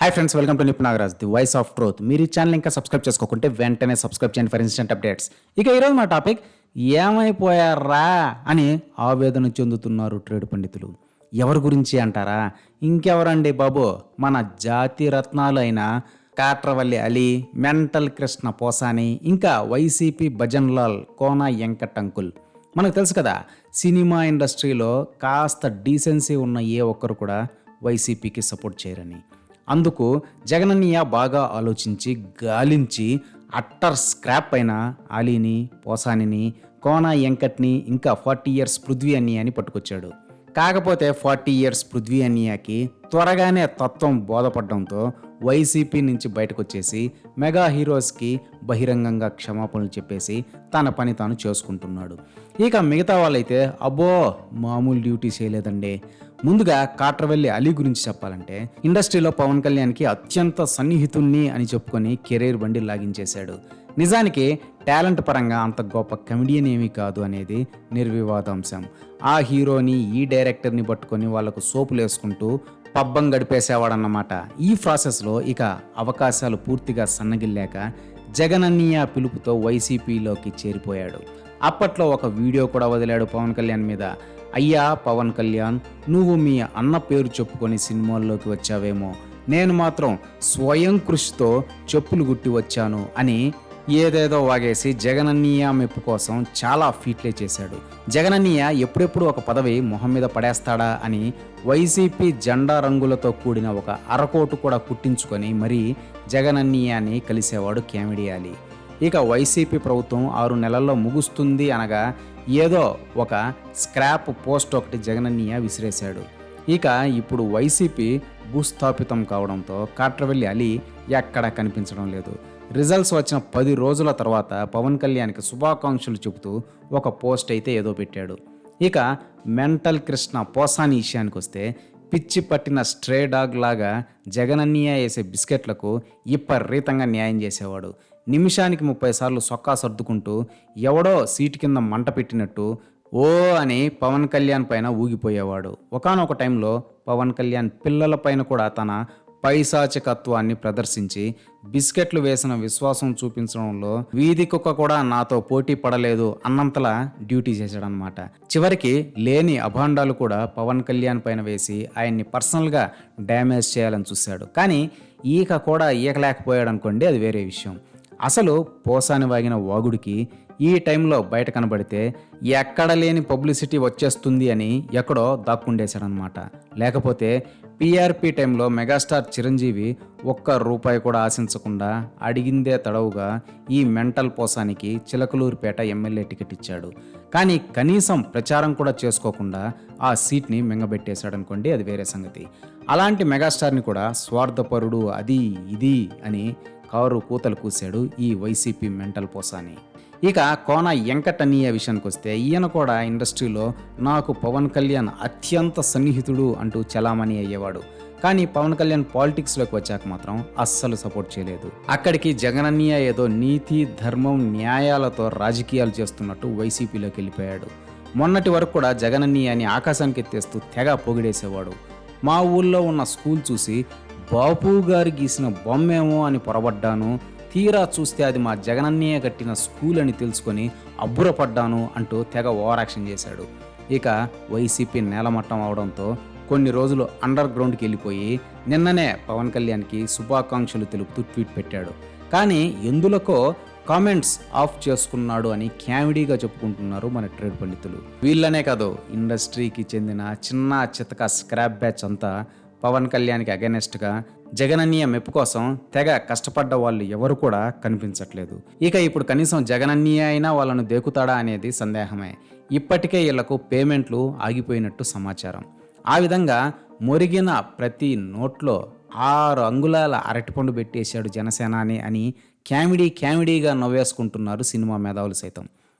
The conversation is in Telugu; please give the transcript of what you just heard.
Hi friends welcome to Nip Nagaraj the voice of truth మీరు ఈ ఛానల్ ఇంకా సబ్స్క్రైబ్ చేసుకోకుంటే వెంటనే సబ్స్క్రైబ్ చేయండి ఫర్ ఇన్స్టెంట్ అప్డేట్స్ ఇక ఈరోజు మా టాపిక్ ఏమైపోయారా అని ఆవేదన చెందుతున్నారు ట్రేడ్ పండితులు. ఎవరి గురించి అంటారా? ఇంకెవరండి బాబు? మన జాతి రత్నాలు అయిన కాట్రవల్లి అలీ మెంటల్ కృష్ణ పోసాని ఇంకా వైసీపీ భజన్లాల్ కోన వెంకటంకుల్. మనకు తెలుసు కదా సినిమా ఇండస్ట్రీలో కాస్త డీసెన్సీ ఉన్న ఏ ఒక్కరు కూడా వైసీపీకి సపోర్ట్ చేయరని. అందుకు జగనన్నయ్య బాగా ఆలోచించి గాలించి అట్టర్ స్క్రాప్ అయిన ఆలీని పోసానిని కోన వెంకట్ని ఇంకా ఫార్టీ ఇయర్స్ పృథ్వీ అన్నయ్యని పట్టుకొచ్చాడు. కాకపోతే ఫార్టీ ఇయర్స్ పృథ్వీ అన్నయ్యకి త్వరగానే తత్వం బోధపడడంతో వైసీపీ నుంచి బయటకు వచ్చేసి మెగా హీరోస్కి బహిరంగంగా క్షమాపణలు చెప్పేసి తన పని తాను చేసుకుంటున్నాడు. ఇక మిగతా వాళ్ళైతే అబ్బో మామూలు డ్యూటీ చేయలేదండి. ముందుగా కాట్రవెల్లి అలీ గురించి చెప్పాలంటే ఇండస్ట్రీలో పవన్ కళ్యాణ్కి అత్యంత సన్నిహితుణ్ణి అని చెప్పుకొని కెరీర్ బండి లాగించేశాడు. నిజానికి టాలెంట్ పరంగా అంత గొప్ప కమెడియన్ ఏమీ కాదు అనేది నిర్వివాదాంశం. ఆ హీరోని ఈ డైరెక్టర్ని పట్టుకొని వాళ్ళకు సోపులు వేసుకుంటూ పబ్బం గడిపేసేవాడన్నమాట. ఈ ప్రాసెస్లో ఇక అవకాశాలు పూర్తిగా సన్నగిల్లాక జగనన్నయ్య పిలుపుతో వైసీపీలోకి చేరిపోయాడు. అప్పట్లో ఒక వీడియో కూడా వదిలాడు పవన్ కళ్యాణ్ మీద. అయ్యా పవన్ కళ్యాణ్ నువ్వు మీ అన్న పేరు చెప్పుకొని సినిమాల్లోకి వచ్చావేమో. నేను మాత్రం స్వయం కృషితో చెప్పులు గుట్టి వచ్చాను అని ఏదేదో వాగేసి జగనన్నయ్య మెప్పు కోసం చాలా ఫీట్లే చేశాడు. జగనన్నయ్య ఎప్పుడెప్పుడు ఒక పదవి మొహం మీద పడేస్తాడా అని వైసీపీ జెండా రంగులతో కూడిన ఒక అరకోటు కూడా కుట్టించుకొని మరీ జగనన్నయ్యని కలిసేవాడు కేమిడియాలి. ఇక వైసీపీ ప్రభుత్వం ఆరు నెలల్లో ముగుస్తుంది అనగా ఏదో ఒక స్క్రాప్ పోస్ట్ ఒకటి జగనన్నయ్య విసిరేశాడు. ఇక ఇప్పుడు వైసీపీ భూస్థాపితం కావడంతో కాట్రవెల్లి అలీ ఎక్కడా కనిపించడం లేదు. రిజల్ట్స్ వచ్చిన పది రోజుల తర్వాత పవన్ కళ్యాణ్కి శుభాకాంక్షలు చెబుతూ ఒక పోస్ట్ అయితే ఏదో పెట్టాడు. ఇక మెంటల్ కృష్ణ పోసాని విషయానికి వస్తే పిచ్చి పట్టిన స్ట్రే డాగ్ లాగా జగనన్నయ్య వేసే బిస్కెట్లకు విపరీతంగా న్యాయం చేసేవాడు. నిమిషానికి ముప్పై సార్లు సొక్కా సర్దుకుంటూ ఎవడో సీటు కింద మంట పెట్టినట్టు ఓ అని పవన్ కళ్యాణ్ పైన ఊగిపోయేవాడు. ఒకానొక టైంలో పవన్ కళ్యాణ్ పిల్లల పైన కూడా తన పైశాచికత్వాన్ని ప్రదర్శించి బిస్కెట్లు వేసిన విశ్వాసం చూపించడంలో వీధి కుక్క కూడా నాతో పోటీ పడలేదు అన్నంతలా డ్యూటీ చేశాడనమాట చివరికి లేని అభాండాలు కూడా పవన్ కళ్యాణ్ పైన వేసి ఆయన్ని పర్సనల్గా డ్యామేజ్ చేయాలని చూశాడు. కానీ ఈక కూడా ఈకలేకపోయాడు అనుకోండి అది వేరే విషయం. అసలు పోసాని వాగిన వాగుడికి ఈ టైంలో బయట కనబడితే ఎక్కడ లేని పబ్లిసిటీ వచ్చేస్తుంది అని ఎక్కడో దాక్కుండేశాడనమాట లేకపోతే పీఆర్పీ టైంలో మెగాస్టార్ చిరంజీవి ఒక్క రూపాయి కూడా ఆశించకుండా అడిగిందే తడవుగా ఈ మెంటల్ పోసానికి చిలకలూరుపేట ఎమ్మెల్యే టికెట్ ఇచ్చాడు. కానీ కనీసం ప్రచారం కూడా చేసుకోకుండా ఆ సీట్ని మింగబెట్టేశాడనుకోండి అది వేరే సంగతి. అలాంటి మెగాస్టార్ని కూడా స్వార్థపరుడు అది ఇది అని కారు కూతలు కూశాడు ఈ వైసీపీ మెంటల్ పోసాని. ఇక కోన వెంకటనీయ విషయానికి వస్తే ఈయన కూడా ఇండస్ట్రీలో నాకు పవన్ కళ్యాణ్ అత్యంత సన్నిహితుడు అంటూ చలామణి అయ్యేవాడు. కానీ పవన్ కళ్యాణ్ పాలిటిక్స్లోకి వచ్చాక మాత్రం అస్సలు సపోర్ట్ చేయలేదు. అక్కడికి జగనన్నయ్య ఏదో నీతి ధర్మం న్యాయాలతో రాజకీయాలు చేస్తున్నట్టు వైసీపీలోకి వెళ్ళిపోయాడు. మొన్నటి వరకు కూడా జగనన్నయ్యని ఆకాశానికి ఎత్తేస్తూ తెగ పొగిడేసేవాడు. మా ఊళ్ళో ఉన్న స్కూల్ చూసి బాపు గారు గీసిన బొమ్మేమో అని పొరబడ్డాను. తీరా చూస్తే అది మా జగనన్నయ్య కట్టిన స్కూల్ అని తెలుసుకొని అబ్బురపడ్డాను అంటూ తెగ ఓవరాక్షన్ చేశాడు. ఇక వైసీపీ నేలమట్టం అవడంతో కొన్ని రోజులు అండర్ గ్రౌండ్కి వెళ్ళిపోయి నిన్ననే పవన్ కళ్యాణ్కి శుభాకాంక్షలు తెలుపుతూ ట్వీట్ పెట్టాడు. కానీ ఎందులకో కామెంట్స్ ఆఫ్ చేసుకున్నాడు అని క్యామిడీగా చెప్పుకుంటున్నారు మన ట్రేడ్ పండితులు. వీళ్ళనే కాదు ఇండస్ట్రీకి చెందిన చిన్న చితక స్క్రాప్ బ్యాచ్ అంతా పవన్ కళ్యాణ్కి అగెనెస్ట్గా జగనన్నయ్య మెప్పు కోసం తెగ కష్టపడ్డ వాళ్ళు ఎవరు కూడా కనిపించట్లేదు. ఇక ఇప్పుడు కనీసం జగనన్నయ్య అయినా వాళ్ళను దేకుతాడా అనేది సందేహమే. ఇప్పటికే వీళ్ళకు పేమెంట్లు ఆగిపోయినట్టు సమాచారం. ఆ విధంగా మురిగిన ప్రతి నోట్లో ఆరు అంగుళాల అరటిపండు పెట్టేశాడు జనసేనాని అని క్యామిడీ క్యామిడీగా నవ్వేసుకుంటున్నారు సినిమా మేధావులు సైతం.